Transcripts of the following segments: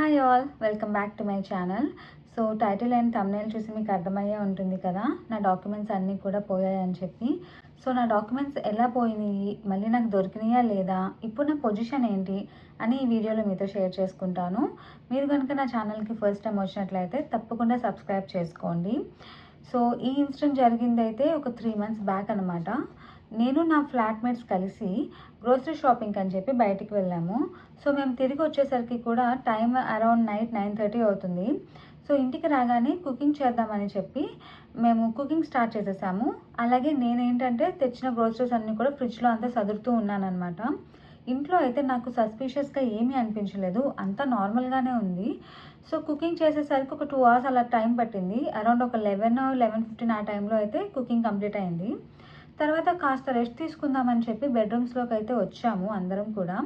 Hi all welcome back to my channel so title and thumbnail చూసి మీకు అర్థమయ్యే ఉంటుంది కదా? నా డాక్యుమెంట్స్ అన్నీ కూడా పోయాయని చెప్పి. సో నా డాక్యుమెంట్స్ ఎలా పోయినాయి? మళ్ళీ నాకు దొరికినాయా లేదా? ఇప్పుడు నా పొజిషన్ ఏంటి? అని ఈ వీడియోలో మీతో షేర్ చేసుకుంటాను. మీరు కనుక నా ఛానల్కి ఫస్ట్ టైం వచ్చినట్లయితే తప్పకుండా సబ్స్క్రైబ్ చేసుకోండి. సో ఈ ఇన్సిడెంట్ జరిగిందైతే ఒక త్రీ మంత్స్ బ్యాక్ అనమాట నేను నా ఫ్లాట్మేట్స్ కలిసి గ్రోసరీ షాపింగ్ అని చెప్పి బయటికి వెళ్ళాము. సో మేము తిరిగి వచ్చేసరికి కూడా time around night nine thirty అవుతుంది. సో ఇంటికి రాగానే కుకింగ్ చేద్దామని చెప్పి మేము కుకింగ్ స్టార్ట్ చేసేసాము. అలాగే నేనేంటంటే తెచ్చిన గ్రోసరీస్ అన్నీ కూడా ఫ్రిడ్జ్లో అంతా సదురుతూ ఉన్నానన్నమాట. ఇంట్లో అయితే నాకు సస్పీషియస్గా ఏమీ అనిపించలేదు. అంతా నార్మల్గానే ఉంది. సో కుకింగ్ చేసేసరికి ఒక టూ అవర్స్ అలా టైం పట్టింది. అరౌండ్ ఒక లెవెన్ లెవెన్ ఫిఫ్టీన్ ఆ టైంలో అయితే కుకింగ్ కంప్లీట్ అయింది. తర్వాత కాస్త రెస్ట్ తీసుకుందామని చెప్పి బెడ్రూమ్స్లోకి అయితే వచ్చాము అందరం కూడా.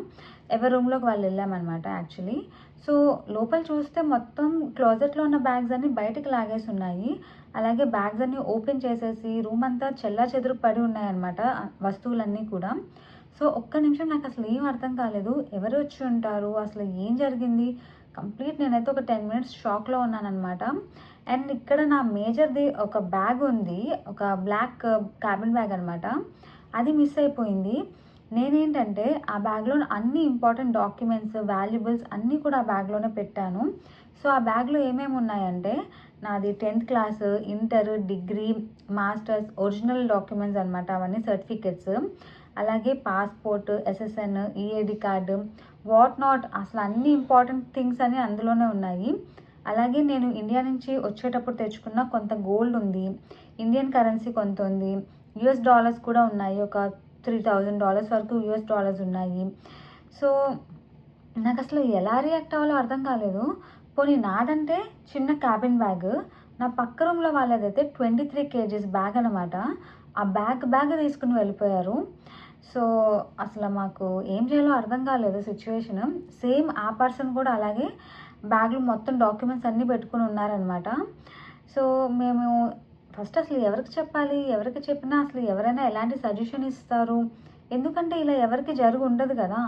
ఎవరి రూమ్లోకి వాళ్ళు వెళ్ళామన్నమాట యాక్చువల్లీ సో లోపల చూస్తే మొత్తం క్లోజెట్లో ఉన్న బ్యాగ్స్ అన్ని బయటకు లాగేసి ఉన్నాయి. అలాగే బ్యాగ్స్ అన్ని ఓపెన్ చేసేసి రూమ్ అంతా చెల్లా చెదురు పడి ఉన్నాయన్నమాట వస్తువులన్నీ కూడా. సో ఒక్క నిమిషం నాకు అసలు ఏం అర్థం కాలేదు. ఎవరు వచ్చి ఉంటారు? అసలు ఏం జరిగింది? కంప్లీట్ నేనైతే ఒక టెన్ మినిట్స్ షాక్లో ఉన్నానన్నమాట. అండ్ ఇక్కడ నా మేజర్ది ఒక బ్యాగ్ ఉంది ఒక బ్లాక్ క్యాబిన్ బ్యాగ్ అనమాట అది మిస్ అయిపోయింది. నేనేంటంటే ఆ బ్యాగ్లో అన్ని ఇంపార్టెంట్ డాక్యుమెంట్స్ వాల్యుబుల్స్ అన్నీ కూడా ఆ బ్యాగ్లోనే పెట్టాను. సో ఆ బ్యాగ్లో ఏమేమి ఉన్నాయంటే నాది tenth class inter degree masters original documents అనమాట అవన్నీ సర్టిఫికెట్స్ అలాగే passport SSN EAD card what not అసలు అన్ని ఇంపార్టెంట్ థింగ్స్ అని అందులోనే ఉన్నాయి. అలాగే నేను ఇండియా నుంచి వచ్చేటప్పుడు తెచ్చుకున్న కొంత గోల్డ్ ఉంది ఇండియన్ కరెన్సీ కొంత ఉంది యుఎస్ డాలర్స్ కూడా ఉన్నాయి ఒక త్రీ థౌజండ్ డాలర్స్ వరకు యుఎస్ డాలర్స్ ఉన్నాయి. సో నాకు అసలు ఎలా రియాక్ట్ అవ్వాలో అర్థం కాలేదు. పోనీ నాదంటే చిన్న క్యాబిన్ బ్యాగ్ నా పక్క రూమ్లో వాళ్ళదైతే ట్వంటీ త్రీ కేజీస్ బ్యాగ్ అనమాట ఆ బ్యాగ్ బ్యాగ్ తీసుకుని వెళ్ళిపోయారు. సో అసలు మాకు ఏం చేయాలో అర్థం కాలేదు సిచ్యువేషన్. సేమ్ ఆ పర్సన్ కూడా అలాగే బ్యాగ్లో మొత్తం డాక్యుమెంట్స్ అన్నీ పెట్టుకుని ఉన్నారనమాట సో మేము ఫస్ట్ అసలు ఎవరికి చెప్పాలి? ఎవరికి చెప్పినా అసలు ఎవరైనా ఎలాంటి సజెషన్ ఇస్తారు? ఎందుకంటే ఇలా ఎవరికి జరుగు ఉండదు కదా.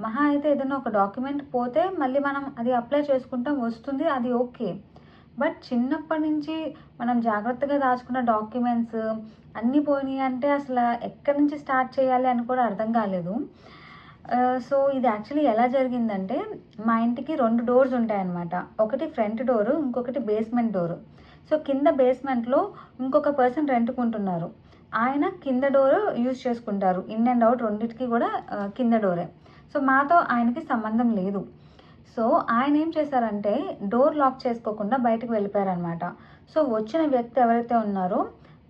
మహా అయితే ఏదైనా ఒక డాక్యుమెంట్ పోతే మళ్ళీ మనం అది అప్లై చేసుకుంటాం వస్తుంది అది ఓకే. బట్ చిన్నప్పటి నుంచి మనం జాగ్రత్తగా దాచుకున్న డాక్యుమెంట్స్ అన్నీ పోయినాయి అంటే అసలు ఎక్కడి నుంచి స్టార్ట్ చేయాలి అని కూడా అర్థం కాలేదు. సో ఇది యాక్చువల్లీ ఎలా జరిగిందంటే మా ఇంటికి రెండు డోర్స్ ఉంటాయన్నమాట. ఒకటి ఫ్రంట్ డోరు ఇంకొకటి బేస్మెంట్ డోరు సో కింద బేస్మెంట్లో ఇంకొక పర్సన్ రెంట్కుంటున్నారు. ఆయన కింద డోర్ యూజ్ చేసుకుంటారు. ఇన్ అండ్ అవుట్ రెండింటికి కూడా కింద డోరే సో మాతో ఆయనకి సంబంధం లేదు. సో ఆయన ఏం చేశారంటే డోర్ లాక్ చేసుకోకుండా బయటకు వెళ్ళిపోయారనమాట సో వచ్చిన వ్యక్తి ఎవరైతే ఉన్నారో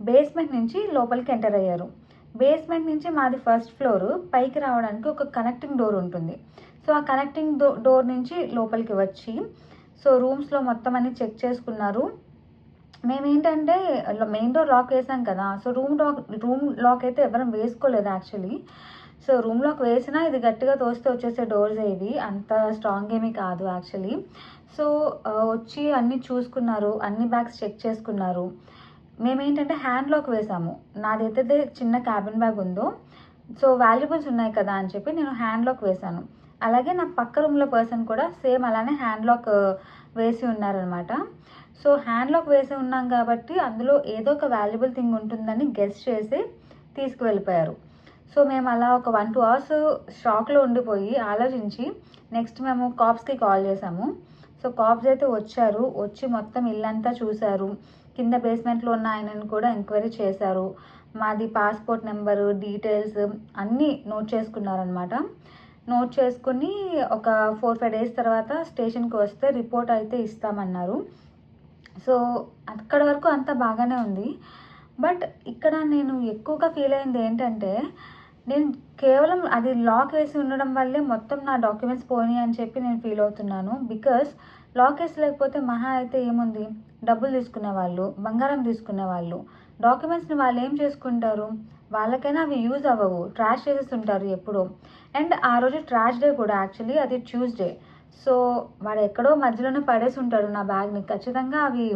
బేస్మెంట్ నుంచి లోపలికి ఎంటర్ అయ్యారు. బేస్మెంట్ నుంచి మాది ఫస్ట్ ఫ్లోర్ పైకి రావడానికి ఒక కనెక్టింగ్ డోర్ ఉంటుంది. సో ఆ కనెక్టింగ్ డో డోర్ నుంచి లోపలికి వచ్చి సో రూమ్స్లో మొత్తం అన్ని చెక్ చేసుకున్నారు. మేమేంటంటే మెయిన్ డోర్ లాక్ వేసాం కదా so room lock room lock అయితే ఎవరం వేసుకోలేదు యాక్చువల్లీ సో రూమ్ లాక్ వేసినా ఇది గట్టిగా తోస్తే వచ్చేసే డోర్స్ ఇవి అంత స్ట్రాంగ్ ఏమీ కాదు యాక్చువల్లీ సో వచ్చి అన్నీ చూసుకున్నారు అన్ని బ్యాగ్స్ చెక్ చేసుకున్నారు. మేమేంటంటే హ్యాండ్లాక్ వేసాము. నాదైతే చిన్న క్యాబిన్ బ్యాగ్ ఉందో సో వాల్యుబుల్స్ ఉన్నాయి కదా అని చెప్పి నేను హ్యాండ్లాక్ వేశాను అలాగే నా పక్క రూమ్లో పర్సన్ కూడా సేమ్ అలానే హ్యాండ్లాక్ uh, వేసి ఉన్నారనమాట సో హ్యాండ్లాక్ వేసి ఉన్నాం కాబట్టి అందులో ఏదో ఒక వాల్యుబుల్ థింగ్ ఉంటుందని గెస్ట్ చేసి తీసుకువెళ్ళిపోయారు. సో మేము అలా ఒక వన్ టూ అవర్స్ షాక్లో ఉండిపోయి ఆలోచించి నెక్స్ట్ మేము కాప్స్కి కాల్ చేసాము. సో కాప్స్ అయితే వచ్చారు. వచ్చి మొత్తం ఇల్లంతా చూశారు కింద బేస్మెంట్లో ఉన్న ఆయనను కూడా ఎంక్వైరీ చేశారు. మాది పాస్పోర్ట్ నెంబరు డీటెయిల్స్ అన్నీ నోట్ చేసుకున్నారనమాట నోట్ చేసుకుని ఒక ఫోర్ ఫైవ్ డేస్ తర్వాత స్టేషన్కి వస్తే రిపోర్ట్ అయితే ఇస్తామన్నారు. సో అక్కడ వరకు అంతా బాగానే ఉంది. బట్ ఇక్కడ నేను ఎక్కువగా ఫీల్ అయింది ఏంటంటే నేను కేవలం అది లాక్ వేసి ఉండడం వల్లే మొత్తం నా డాక్యుమెంట్స్ పోయినాయి అని చెప్పి నేను ఫీల్ అవుతున్నాను. బికాస్ లాకేస్ లేకపోతే మహా అయితే ఏముంది? డబ్బులు తీసుకునే వాళ్ళు బంగారం తీసుకునే వాళ్ళు. డాక్యుమెంట్స్ని వాళ్ళు ఏం చేసుకుంటారు? వాళ్ళకైనా అవి యూజ్ అవ్వవు. ట్రాష్ చేసేసి ఉంటారు ఎప్పుడో. అండ్ ఆ రోజు ట్రాష్ డే కూడా యాక్చువల్లీ అది ట్యూస్డే. సో వాడు ఎక్కడో మధ్యలోనే పడేసి ఉంటాడు నా బ్యాగ్ని. ఖచ్చితంగా అవి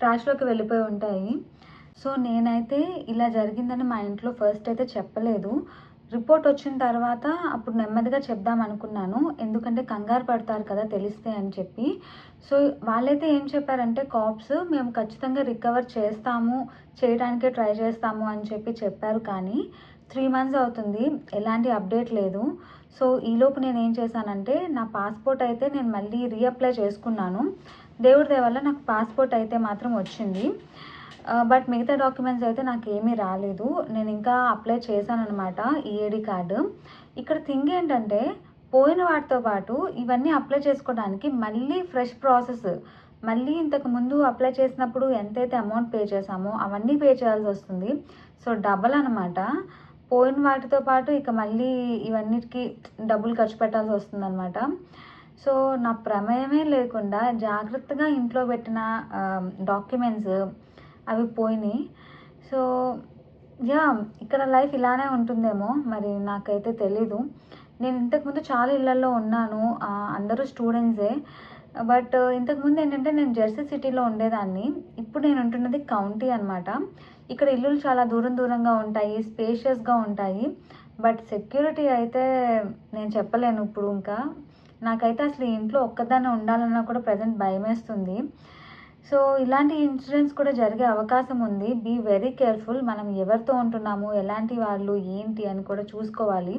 ట్రాష్లోకి వెళ్ళిపోయి ఉంటాయి. సో నేనైతే ఇలా జరిగిందని మా ఇంట్లో ఫస్ట్ అయితే చెప్పలేదు. రిపోర్ట్ వచ్చిన తర్వాత అప్పుడు నెమ్మదిగా చెప్దాం అనుకున్నాను. ఎందుకంటే కంగారు పడతారు కదా తెలిస్తే అని చెప్పి. సో వాళ్ళైతే ఏం చెప్పారంటే కాప్స్ మేము ఖచ్చితంగా రికవర్ చేస్తాము చేయడానికే ట్రై చేస్తాము అని చెప్పి చెప్పారు. కానీ త్రీ మంత్స్ అవుతుంది ఎలాంటి అప్డేట్ లేదు. సో ఈలోపు నేను ఏం చేశానంటే నా పాస్పోర్ట్ అయితే నేను మళ్ళీ రీఅప్లై చేసుకున్నాను. దేవుడి దయ వల్ల నాకు పాస్పోర్ట్ అయితే మాత్రం వచ్చింది. బట్ మిగతా డాక్యుమెంట్స్ అయితే నాకు ఏమీ రాలేదు. నేను ఇంకా అప్లై చేశాను అనమాట ఈఏడి కార్డు. ఇక్కడ థింగ్ ఏంటంటే పోయిన వాటితో పాటు ఇవన్నీ అప్లై చేసుకోవడానికి మళ్ళీ ఫ్రెష్ ప్రాసెస్. మళ్ళీ ఇంతకు ముందు అప్లై చేసినప్పుడు ఎంతైతే అమౌంట్ పే చేసామో అవన్నీ పే చేయాల్సి వస్తుంది. సో డబల్ అనమాట పోయిన వాటితో పాటు ఇక మళ్ళీ ఇవన్నిటికి డబ్బులు ఖర్చు పెట్టాల్సి వస్తుందన్నమాట. సో నా ప్రమేయమే లేకుండా జాగ్రత్తగా ఇంట్లో పెట్టిన డాక్యుమెంట్స్ అవి పోయినాయి. సో యా ఇక్కడ లైఫ్ ఇలానే ఉంటుందేమో మరి నాకైతే తెలీదు. నేను ఇంతకుముందు చాలా ఇళ్ళల్లో ఉన్నాను అందరూ స్టూడెంట్సే. బట్ ఇంతకుముందు ఏంటంటే నేను జెర్సీ సిటీలో ఉండేదాన్ని. ఇప్పుడు నేను ఉంటున్నది కౌంటీ అనమాట ఇక్కడ ఇల్లులు చాలా దూరం దూరంగా ఉంటాయి స్పేషియస్గా ఉంటాయి. బట్ సెక్యూరిటీ అయితే నేను చెప్పలేను ఇప్పుడు ఇంకా. నాకైతే అసలు ఇంట్లో ఒక్కదాన్ని ఉండాలన్నా కూడా ప్రజెంట్ భయమేస్తుంది. సో ఇలాంటి ఇన్సిడెంట్స్ కూడా జరిగే అవకాశం ఉంది. Be very careful. మనం ఎవరితో ఉంటున్నాము? ఎలాంటి వాళ్ళు? ఏంటి? అని కూడా చూసుకోవాలి.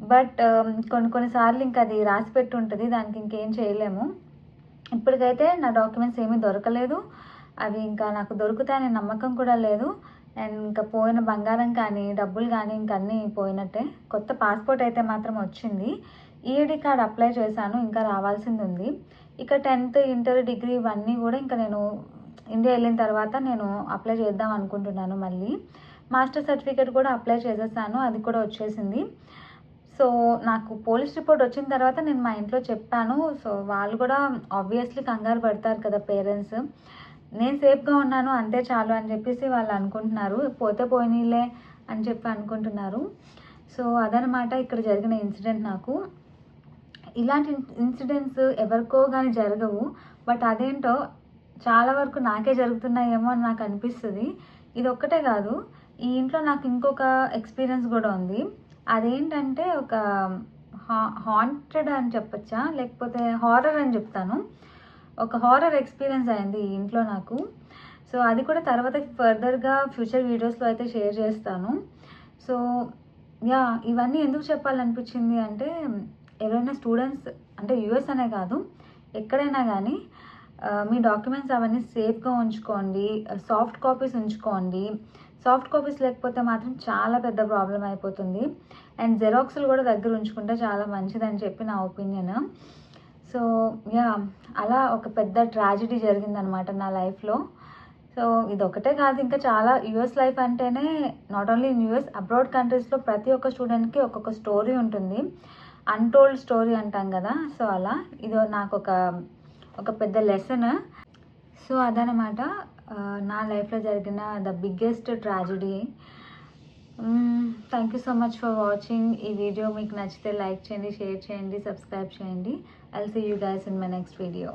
బట్ కొన్ని కొన్నిసార్లు ఇంకా అది రాసి పెట్టి ఉంటుంది. దానికి ఇంకేం చేయలేము. ఇప్పటికైతే నా డాక్యుమెంట్స్ ఏమీ దొరకలేదు. అవి ఇంకా నాకు దొరుకుతాయనే నమ్మకం కూడా లేదు. అండ్ ఇంకా పోయిన బంగారం కానీ డబ్బులు కానీ ఇంక అన్నీ పోయినట్టే. కొత్త పాస్పోర్ట్ అయితే మాత్రం వచ్చింది. ఈఏడి కార్డ్ అప్లై చేశాను. ఇంకా రావాల్సింది ఉంది. ఇక టెన్త్ ఇంటర్ డిగ్రీ ఇవన్నీ కూడా ఇంకా నేను ఇండియా వెళ్ళిన తర్వాత నేను అప్లై చేద్దాం అనుకుంటున్నాను మళ్ళీ. మాస్టర్ సర్టిఫికేట్ కూడా అప్లై చేసేసాను అది కూడా వచ్చేసింది. సో నాకు పోలీస్ రిపోర్ట్ వచ్చిన తర్వాత నేను మా ఇంట్లో చెప్పాను. సో వాళ్ళు కూడా ఆబ్వియస్లీ కంగారు పడతారు కదా పేరెంట్స్ నేను సేఫ్గా ఉన్నాను అంతే చాలు అని చెప్పేసి వాళ్ళు అనుకుంటున్నారు. పోతే పోయినీలే అని చెప్పి అనుకుంటున్నారు. సో అదనమాట ఇక్కడ జరిగిన ఇన్సిడెంట్ నాకు. ఇలాంటి ఇన్సిడెంట్స్ ఎవరికో కానీ జరగవు. బట్ అదేంటో చాలా వరకు నాకే జరుగుతున్నాయేమో అని నాకు అనిపిస్తుంది. ఇది ఒక్కటే కాదు. ఈ ఇంట్లో నాకు ఇంకొక ఎక్స్పీరియన్స్ కూడా ఉంది. అదేంటంటే ఒక హా హాంటెడ్ అని చెప్పొచ్చా? లేకపోతే హారర్ అని చెప్తాను. ఒక హారర్ ఎక్స్పీరియన్స్ అయింది ఈ ఇంట్లో నాకు. సో అది కూడా తర్వాత ఫర్దర్గా ఫ్యూచర్ వీడియోస్లో అయితే షేర్ చేస్తాను. సో యా ఇవన్నీ ఎందుకు చెప్పాలనిపించింది అంటే ఎవరైనా స్టూడెంట్స్ అంటే యూఎస్ అనే కాదు ఎక్కడైనా కానీ మీ డాక్యుమెంట్స్ అవన్నీ సేఫ్గా ఉంచుకోండి సాఫ్ట్ కాపీస్ ఉంచుకోండి. సాఫ్ట్ కాపీస్ లేకపోతే మాత్రం చాలా పెద్ద ప్రాబ్లం అయిపోతుంది. అండ్ జెరాక్స్లు కూడా దగ్గర ఉంచుకుంటే చాలా మంచిదని చెప్పి నా ఒపీనియన్. సో యా అలా ఒక పెద్ద ట్రాజిడీ జరిగిందనమాట నా లైఫ్లో. సో ఇది ఒకటే కాదు ఇంకా చాలా యుఎస్ లైఫ్ అంటేనే not only in US abroad కంట్రీస్లో ప్రతి ఒక్క స్టూడెంట్కి ఒక్కొక్క స్టోరీ ఉంటుంది. అన్టోల్డ్ స్టోరీ అంటాం కదా సో అలా. ఇది నాకు ఒక ఒక పెద్ద లెసన్ సో అదనమాట నా లైఫ్లో జరిగిన the biggest tragedy thank you so much for watching ఈ వీడియో మీకు నచ్చితే లైక్ చేయండి షేర్ చేయండి సబ్స్క్రైబ్ చేయండి. I'll see you guys in my next video